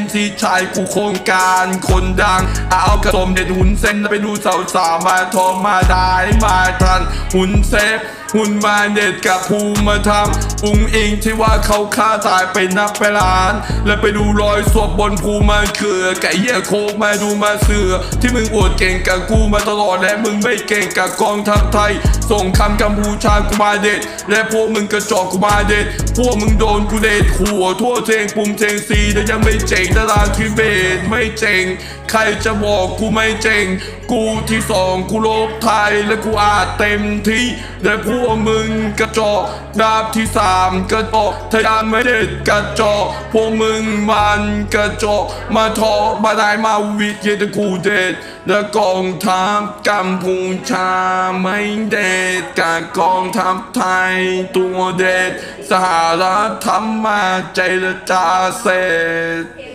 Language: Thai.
MC ชายกูโครงการคนดัง เอากระสมเด็ดหุ่นเส้นไปดูสาวสาวมาทองมาได้มาทันหุ่นเซฟ หุ่นมาเด็ดกับภูมิมาทำอุ้งอิงที่ว่าเขาฆ่าตายไปนับไปล้าน แล้วไปดูรอยศพบนภูมาเขือไก่เหี้ยโคกมาดูมาเสือ ที่มึงอวดเก่งกับกูมาตลอดและมึงไม่เก่งกับกองทัพไทย ส่งคำกัมพูชากูมาเด็ด และพวกมึงกระจอกกูมาเด็ด พวกมึงโดนกูเด็ดขัวทั่วเทงปุ่มเทงซีแต่ยังไม่เจ๋งตาราทิเบตไม่เจ๋งใครจะบอกกูไม่เจ๋ง กูที่สองกูโลกไทยและกูอาจเต็มที่และพวกมึงกระจอกดาบที่สามกระจอกทะยานไม่เด็ดกระจอกพวกมึงมันกระจอกมาทอมาได้มาวิทย์เยตกูเด็ดและกองทัพกัมพูชาไม่เด็ดกับกองทัพไทยตัวเด็ดสหรัฐทำมาเจรจาเสร็จ